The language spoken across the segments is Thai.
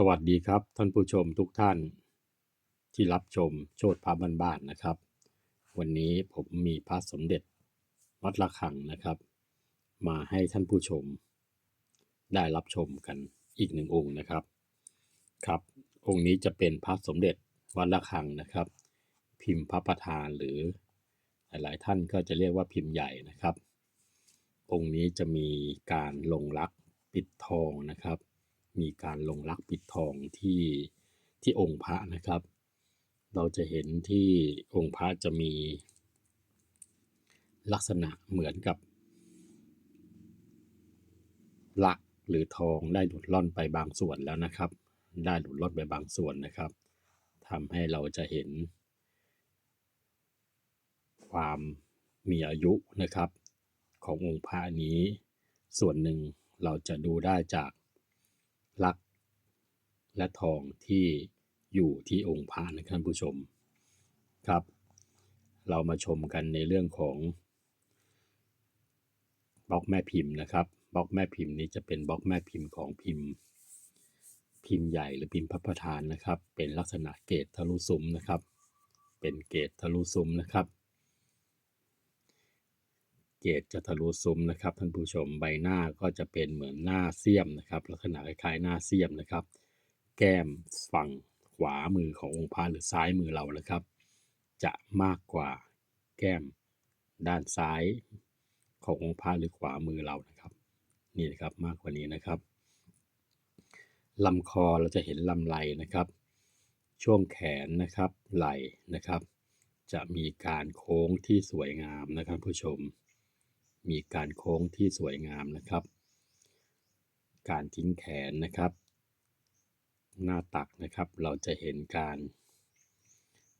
สวัสดีครับท่านผู้ชมทุกท่าน ที่รับชมโชดพระบ้านๆนะครับ วันนี้ผมมีพระสมเด็จวัดระฆังนะครับ มาให้ท่านผู้ชม ได้รับชมกันอีกหนึ่งองค์นะครับครับ องค์นี้จะเป็นพระสมเด็จวัดระฆังนะครับ พิมพ์พระประธานหรือ หลายๆท่านก็จะเรียกว่าพิมพ์ใหญ่นะครับ องค์นี้จะมีการลงรักปิดทองนะครับ มีการลงรักปิดทองที่ที่องค์พระนะครับ เราจะเห็นที่องค์พระจะมี ลักษณะเหมือนกับลักหรือทองได้หลุดล่อนไปบางส่วนแล้วนะครับ ได้หลุดล่อนไปบางส่วนนะครับทำให้เราจะเห็น ความมีอายุนะครับ ขององค์พระนี้ ส่วนหนึ่งเราจะดูได้จาก ลักษณ์และทองที่อยู่ที่องค์พระนะท่านผู้ชมครับ เรามาชมกันในเรื่องของบล็อกแม่พิมพ์นะครับบล็อกแม่พิมพ์นี้จะเป็นบล็อกแม่พิมพ์ของพิมพ์ พิมพ์ใหญ่หรือพิมพ์พระประธานนะครับ เป็นลักษณะเกตทะลุซุ้มนะครับ เป็นเกตทะลุซุ้มนะครับ เกตจะทะลุซุ้มนะครับท่านผู้ชมใบหน้าก็จะเป็นเหมือนหน้าเสี้ยมนะครับลักษณะคล้ายๆหน้าเสี้ยมนะครับ แก้มฝั่งขวามือขององค์พระหรือซ้ายมือเรานะครับ จะมากกว่าแก้มด้านซ้ายขององค์พระหรือขวามือเรานะครับ นี่นะครับมากกว่านี้นะครับลำคอเราจะเห็นลำไหลนะครับ ช่วงแขนนะครับไหลนะครับ จะมีการโค้งที่สวยงามนะครับผู้ชม มีการโค้งที่สวยงามนะครับ การทิ้งแขนนะครับ หน้าตักนะครับเราจะเห็นการ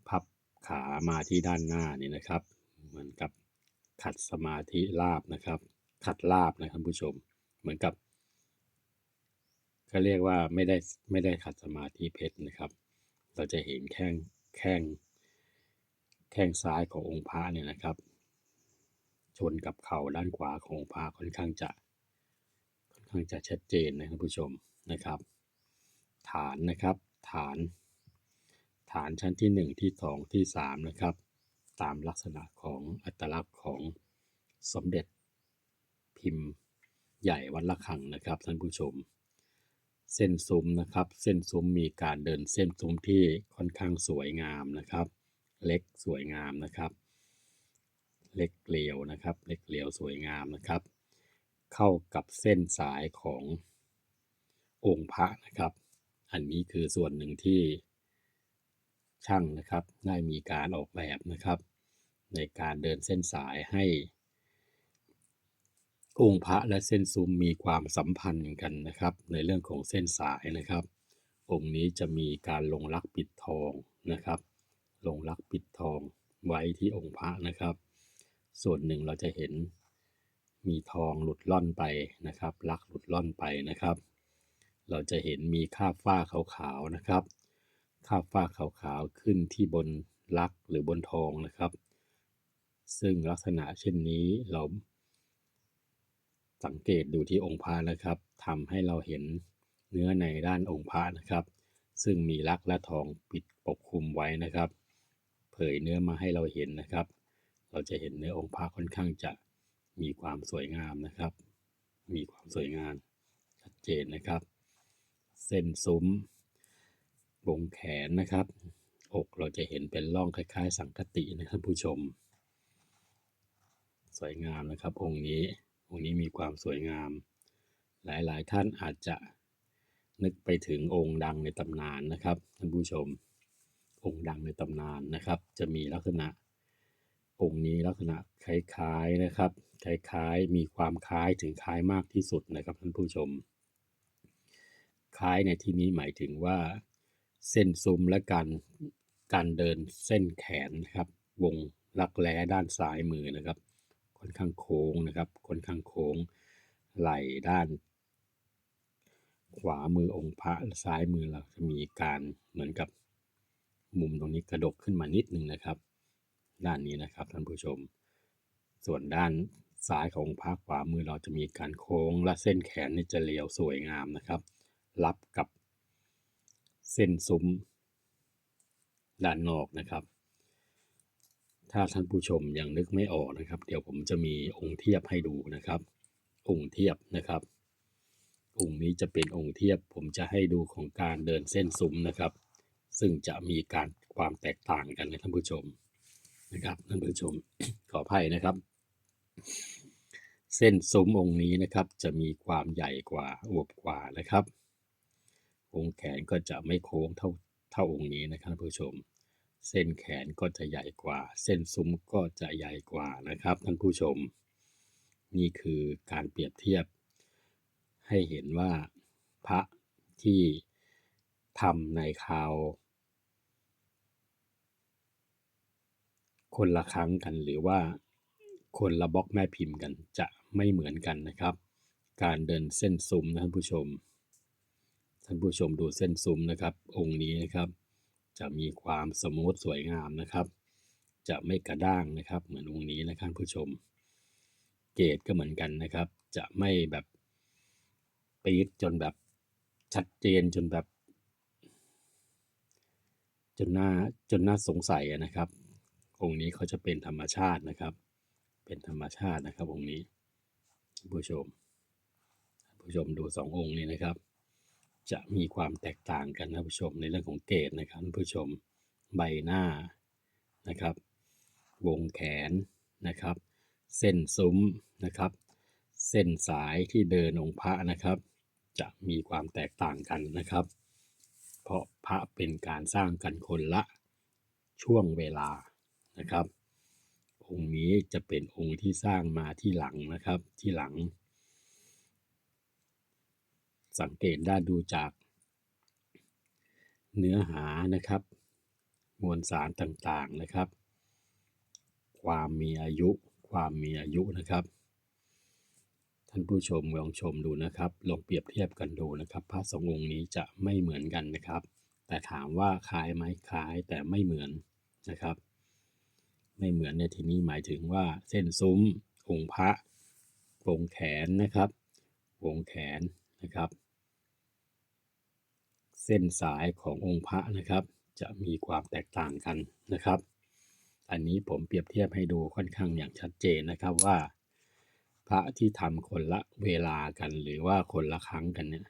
พับขามาที่ด้านหน้านี่นะครับ เหมือนกับขัดสมาธิลาบนะครับ ขัดลาบนะครับผู้ชม เหมือนกับก็เรียกว่าไม่ได้ไม่ได้ขัดสมาธิเพชรนะครับ เราจะเห็นแข้งแข้งแข้งซ้ายขององค์พระเนี่ยนะครับ ชนกับเข่าด้านขวาของพระค่อนข้างจะค่อนข้างจะชัดเจนนะครับผู้ชมนะครับ ฐานนะครับ ฐาน ฐานชั้นที่ 1 ที่ 2 ที่ 3 นะครับ ตามลักษณะของอัตลักษณ์ของสมเด็จพิมพ์ใหญ่วัดละคังนะครับท่านผู้ชม เส้นซุ้มนะครับ เส้นซุ้มมีการเดินเส้นซุ้มที่ค่อนข้างสวยงามนะครับ เล็กสวยงามนะครับ เล็กเกลียวนะครับ เล็กเกลียวสวยงามนะครับ เข้ากับเส้นสายขององค์พระนะครับ อันนี้คือส่วนหนึ่งที่ช่างนะครับได้มีการออกแบบนะครับ ในการเดินเส้นสายให้ องค์พระและเส้นซุ้มมีความสัมพันธ์กันนะครับ ในเรื่องของเส้นสายนะครับ องค์นี้จะมีการลงรักปิดทองนะครับ ลงรักปิดทองไว้ที่องค์พระนะครับ ส่วนหนึ่งเราจะเห็นมีทองหลุดล่อนไปนะครับ ลักหลุดล่อนไปนะครับ เราจะเห็นมีคาบฝ้าขาวๆนะครับคาบฝ้าขาวๆขึ้นที่บนลักหรือบนทองนะครับ ซึ่งลักษณะเช่นนี้เราสังเกตดูที่องค์พระนะครับทำให้เราเห็นเนื้อในด้านองค์พระนะครับ ซึ่งมีลักและทองปิดปกคลุมไว้นะครับ เผยเนื้อมาให้เราเห็นนะครับ เราจะเห็นเนื้อองค์พระค่อนข้างจะมีความสวยงามนะครับ มีความสวยงามชัดเจนนะครับ เส้นซุ้มวงแขนนะครับ อกเราจะเห็นเป็นร่องคล้าย ๆ สังกตินะครับผู้ชม สวยงามนะครับ องค์นี้ องค์นี้มีความสวยงาม หลายๆ ท่านอาจจะนึกไปถึงองค์ดังในตำนานนะครับท่านผู้ชม องค์ดังในตำนานนะครับ จะมีลักษณะ องค์นี้ลักษณะคล้ายๆนะครับคล้ายๆมีความคล้ายถึงคล้ายมากที่สุดนะครับท่านผู้ชม คล้ายในที่นี้หมายถึงว่า เส้นซุ้มและการการเดินเส้นแขนนะครับวงลักแร้ด้านซ้ายมือนะครับ ค่อนข้างโค้งนะครับค่อนข้างโค้งไหล่ด้าน ขวามือองค์พระซ้ายมือเราจะมีการเหมือนกับมุมตรงนี้กระดกขึ้นมานิดนึงนะครับ ด้านนี้นะครับท่านผู้ชม ส่วนด้านซ้ายขององค์พระขวามือเราจะมีการโค้งและเส้นแขนนี่จะเรียวสวยงามนะครับ รับกับเส้นซุ้มด้านนอกนะครับ ถ้าท่านผู้ชมยังนึกไม่ออกนะครับ เดี๋ยวผมจะมีองค์เทียบให้ดูนะครับ องค์เทียบนะครับ องค์นี้จะเป็นองค์เทียบผมจะให้ดูของการเดินเส้นซุ้มนะครับ ซึ่งจะมีการความแตกต่างกันนะท่านผู้ชม นะครับท่านผู้ชมขออภัยนะครับ เส้นซุ้มองค์นี้นะครับ จะมีความใหญ่กว่าอวบกว่านะครับ องค์แขนก็จะไม่โค้งเท่าเท่าองค์นี้นะครับท่านผู้ชม เส้นแขนก็จะใหญ่กว่า เส้นซุ้มก็จะใหญ่กว่านะครับท่านผู้ชม นี่คือการเปรียบเทียบ ให้เห็นว่าพระที่ทำในคราว คนละครั้งกันหรือว่าคนละบล็อกแม่พิมพ์กันจะไม่เหมือนกันนะครับ การเดินเส้นซุ้มนะท่านผู้ชม ท่านผู้ชมดูเส้นซุ้มนะครับ องค์นี้นะครับ จะมีความสมูทสวยงามนะครับ จะไม่กระด้างนะครับ เหมือนองค์นี้นะครับผู้ชม เกรดก็เหมือนกันนะครับ จะไม่แบบปี๊ดจนแบบชัดเจนจนแบบ จนน่าจนน่าสงสัยนะครับ องค์นี้เขาจะเป็นธรรมชาตินะครับ เป็นธรรมชาตินะครับองค์นี้ผู้ชม ผู้ชมดูสององค์นี้นะครับ จะมีความแตกต่างกันนะผู้ชมในเรื่องของเกรดนะครับผู้ชมใบหน้านะครับ วงแขนนะครับ เส้นซุ้มนะครับ เส้นสายที่เดินองค์พระนะครับ จะมีความแตกต่างกันนะครับ เพราะพระเป็นการสร้างกันคนละช่วงเวลา นะครับ องค์นี้จะเป็นองค์ที่สร้างมาที่หลังนะครับ ที่หลัง สังเกตได้ดูจาก เนื้อหานะครับ มวลสารต่างๆนะครับ ความมีอายุ ความมีอายุนะครับท่านผู้ชมลองชมดูนะครับ ลองเปรียบเทียบกันดูนะครับ พระสององค์นี้จะไม่เหมือนกันนะครับ แต่ถามว่าคล้ายไหมคล้ายแต่ไม่เหมือนนะครับ ไม่เหมือนในที่นี้หมายถึงว่าเส้นซุ้มองค์พระวงแขนนะครับวงแขนนะครับ เส้นสายขององค์พระนะครับ จะมีความแตกต่างกันนะครับ อันนี้ผมเปรียบเทียบให้ดูค่อนข้างอย่างชัดเจนนะครับว่า พระที่ทำคนละเวลากันหรือว่าคนละครั้งกันเนี่ย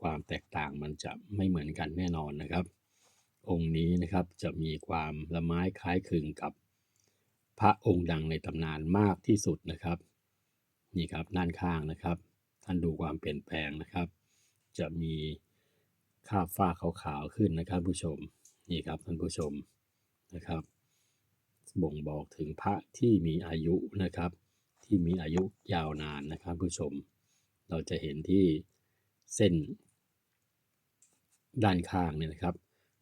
ความแตกต่างมันจะไม่เหมือนกันแน่นอนนะครับ องค์นี้นะครับจะมีความละไม้คล้ายคลึงกับ พระองค์ดังในตำนานมากที่สุดนะครับ นี่ครับด้านข้างนะครับ ท่านดูความเปลี่ยนแปลงนะครับ จะมีคราบฝ้าขาวๆขึ้นนะครับ ผู้ชมนี่ครับท่านผู้ชมนะครับ บ่งบอกถึงพระที่มีอายุนะครับ ที่มีอายุยาวนานนะครับ ผู้ชม เราจะเห็นที่เส้น ด้านข้างเนี่ยนะครับ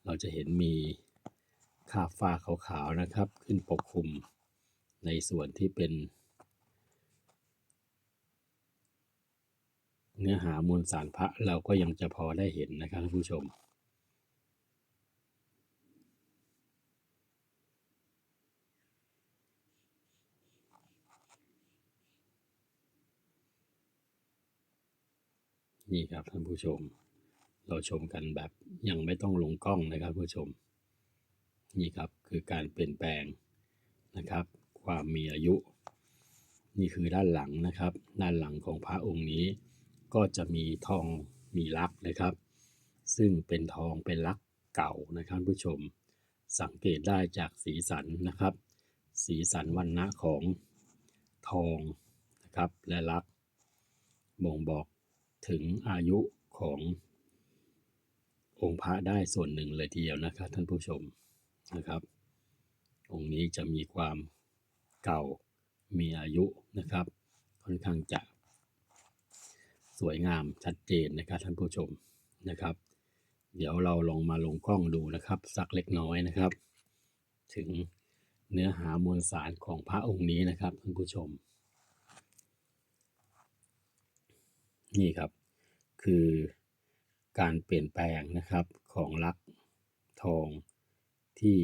เราจะเห็นมีคราบฝ้าขาวๆนะครับ ขึ้นปกคลุม ในส่วนที่เป็น เนื้อหามวลสารพระเราก็ยังจะพอได้เห็นนะครับท่านผู้ชมนี่ครับท่านผู้ชม เราชมกันแบบยังไม่ต้องลงกล้องนะครับผู้ชม นี่ครับคือการเปลี่ยนแปลงนะครับ ความมีอายุ นี่คือด้านหลังนะครับ ด้านหลังของพระองค์นี้ ก็จะมีทองมีลักนะครับ ซึ่งเป็นทองเป็นลักเก่านะครับผู้ชม สังเกตได้จากสีสันนะครับ สีสันวันนะของทองนะครับและลักบ่งบอกถึงอายุขององค์พระได้ส่วนหนึ่งเลยทีเดียวนะครับท่านผู้ชมนะครับ องค์นี้จะมีความ เก่ามีอายุนะครับ ค่อนข้างจะสวยงามชัดเจนนะครับท่านผู้ชมนะครับ เดี๋ยวเราลองมาลงกล้องดูนะครับ สักเล็กน้อยนะครับ ถึงเนื้อหามวลสารของพระองค์นี้นะครับท่านผู้ชม นี่ครับ คือการเปลี่ยนแปลงนะครับของลักทองที่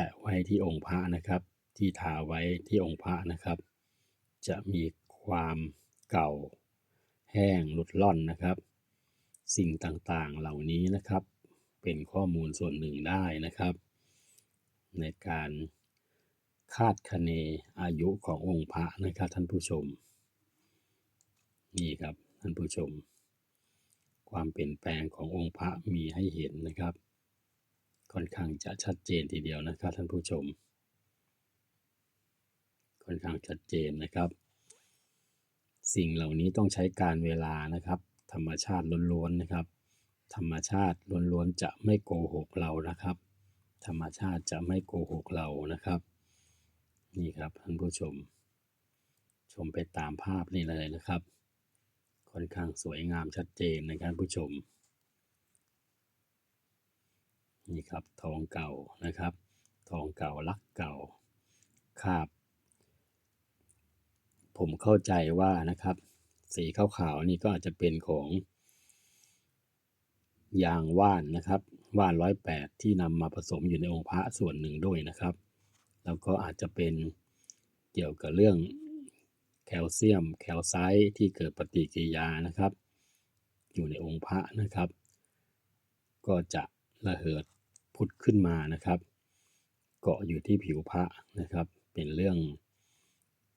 แปะไว้ที่องค์พระนะครับ ที่ทาไว้ที่องค์พระนะครับ จะมีความเก่า แห้งหลุดล่อนนะครับ สิ่งต่างๆเหล่านี้นะครับ เป็นข้อมูลส่วนหนึ่งได้นะครับ ในการคาดคะเนอายุขององค์พระนะครับท่านผู้ชม นี่ครับท่านผู้ชม ความเปลี่ยนแปลงขององค์พระมีให้เห็นนะครับ ค่อนข้างจะชัดเจนทีเดียวนะครับท่านผู้ชม ค่อนข้างชัดเจนนะครับ สิ่งเหล่านี้ต้องใช้การเวลานะครับ ธรรมชาติล้วนๆนะครับ ธรรมชาติล้วนๆจะไม่โกหกเรานะครับ ธรรมชาติจะไม่โกหกเรานะครับ นี่ครับท่านผู้ชม ชมไปตามภาพนี่เลยนะครับ ค่อนข้างสวยงามชัดเจนนะครับผู้ชม นี่ครับทองเก่านะครับ ทองเก่าลักเก่าคาบผมเข้าใจว่านะครับ สีขาวๆนี่ก็อาจจะเป็นของยางว่านนะครับว่านร้อยแปดที่นำมาผสมอยู่ในองค์พระส่วนหนึ่งด้วยนะครับ แล้วก็อาจจะเป็นเกี่ยวกับเรื่องแคลเซียม แคลไซต์ที่เกิดปฏิกิริยานะครับ อยู่ในองค์พระนะครับ ก็จะระเหิด พุดขึ้นมานะครับ เกาะอยู่ที่ผิวพระนะครับ เป็นเรื่อง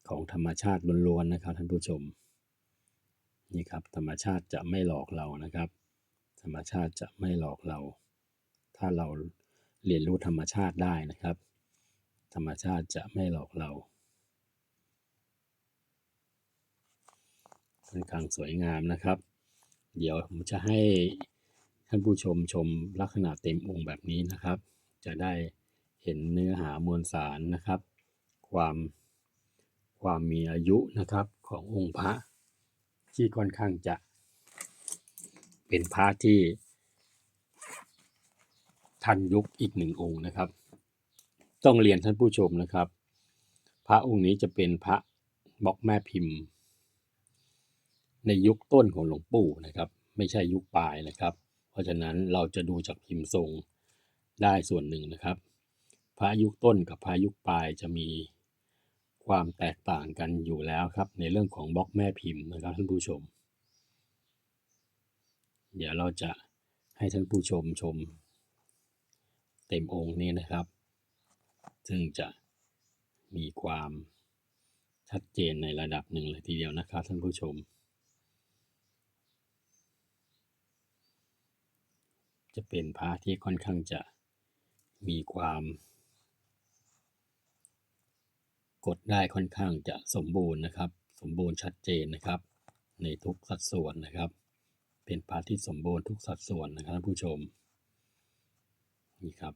ของธรรมชาติล้วนๆนะครับท่านผู้ชมนี่ครับธรรมชาติจะไม่หลอกเรานะครับ ธรรมชาติจะไม่หลอกเรา ถ้าเราเรียนรู้ธรรมชาติได้นะครับ ธรรมชาติจะไม่หลอกเราค่อนข้างสวยงามนะครับ เดี๋ยวผมจะให้ ท่านผู้ชมชมลักษณะเต็มองค์แบบนี้นะครับ จะได้เห็นเนื้อหามวลสารนะครับ ความความมีอายุนะครับขององค์พระที่ค่อนข้างจะเป็นพระที่ทันยุคอีกหนึ่งองค์นะครับ ต้องเรียนท่านผู้ชมนะครับ พระองค์นี้จะเป็นพระบล็อกแม่พิมพ์ ในยุคต้นของหลวงปู่นะครับ ไม่ใช่ยุคปลายนะครับ เพราะฉะนั้นเราจะดูจากพิมพ์ทรงได้ส่วนหนึ่งนะครับ พระยุคต้นกับพระยุคปลายจะมีความแตกต่างกันอยู่แล้วครับ ในเรื่องของบล็อกแม่พิมพ์นะครับท่านผู้ชม เดี๋ยวเราจะให้ท่านผู้ชมชม เต็มองค์นี้นะครับ ซึ่งจะมีความชัดเจนในระดับหนึ่งเลยทีเดียวนะครับท่านผู้ชม จะเป็นพระที่ค่อนข้างจะมีความ กดได้ค่อนข้างจะสมบูรณ์นะครับ สมบูรณ์ชัดเจนนะครับ ในทุกสัดส่วนนะครับ เป็นพระที่สมบูรณ์ทุกสัดส่วนนะครับท่านผู้ชมนี่ครับ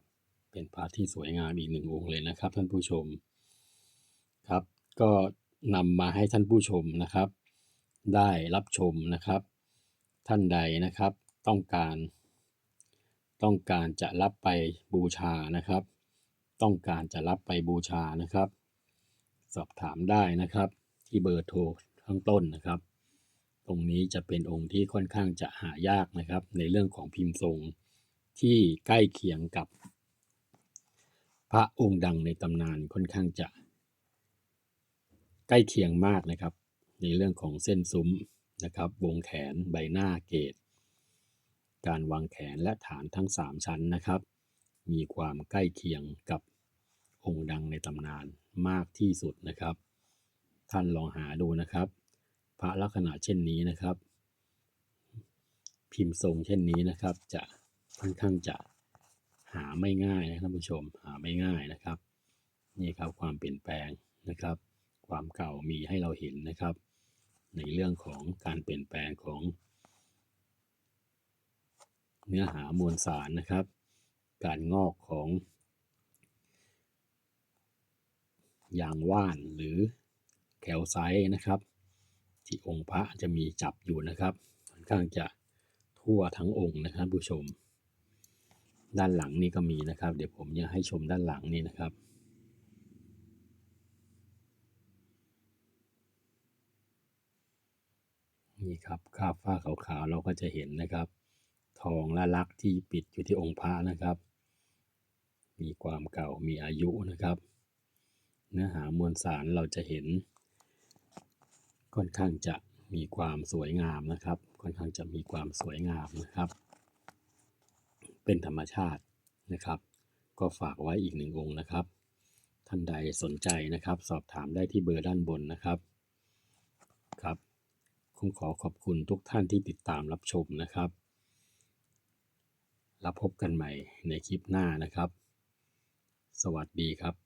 เป็นพระที่สวยงามอีกหนึ่งองค์เลยนะครับ ท่านผู้ชมครับ ก็นำมาให้ท่านผู้ชมนะครับ ได้รับชมนะครับ ท่านใดนะครับ ต้องการ ต้องการจะรับไปบูชานะครับ ต้องการจะรับไปบูชานะครับ สอบถามได้นะครับ ที่เบอร์โทรข้างต้นนะครับ ตรงนี้จะเป็นองค์ที่ค่อนข้างจะหายากนะครับ ในเรื่องของพิมพ์ทรงที่ใกล้เคียงกับ พระองค์ดังในตำนานค่อนข้างจะ ใกล้เคียงมากนะครับ ในเรื่องของเส้นซุ้มนะครับ วงแขนใบหน้าเกต การวางแขนและฐานทั้ง 3 ชั้นนะครับ มีความใกล้เคียงกับองค์ดังในตำนานมากที่สุดนะครับ ท่านลองหาดูนะครับ พระลักษณะเช่นนี้นะครับ พิมพ์ทรงเช่นนี้นะครับ จะค่อนข้างจะหาไม่ง่ายนะท่านผู้ชมหาไม่ง่ายนะครับ นี่ครับความเปลี่ยนแปลงนะครับ ความเก่ามีให้เราเห็นนะครับ ในเรื่องของการเปลี่ยนแปลงของ เนื้อหามวลสารนะครับ การงอกของยางว่านหรือแคลไซต์นะครับ ที่องค์พระจะมีจับอยู่นะครับค่อนข้างจะทั่วทั้งองค์นะครับผู้ชม ด้านหลังนี่ก็มีนะครับ เดี๋ยวผมจะให้ชมด้านหลังนี่นะครับนี่ครับคราบฝ้าขาวๆเราก็จะเห็นนะครับ องและลักที่ปิดอยู่ที่องค์พระนะครับ มีความเก่ามีอายุนะครับ เนื้อหามวลสารเราจะเห็น ค่อนข้างจะมีความสวยงามนะครับคค่อนข้างจะมีความสวยงามนะครับ เป็นธรรมชาตินะครับ ก็ฝากไว้อีกหนึ่งองค์นะครับ ท่านใดสนใจนะครับ สอบถามได้ที่เบอร์ด้านบนนะครับครับคงขอขอบคุณทุกท่านที่ติดตามรับชมนะครับ แล้วพบกันใหม่ในคลิปหน้านะครับ สวัสดีครับ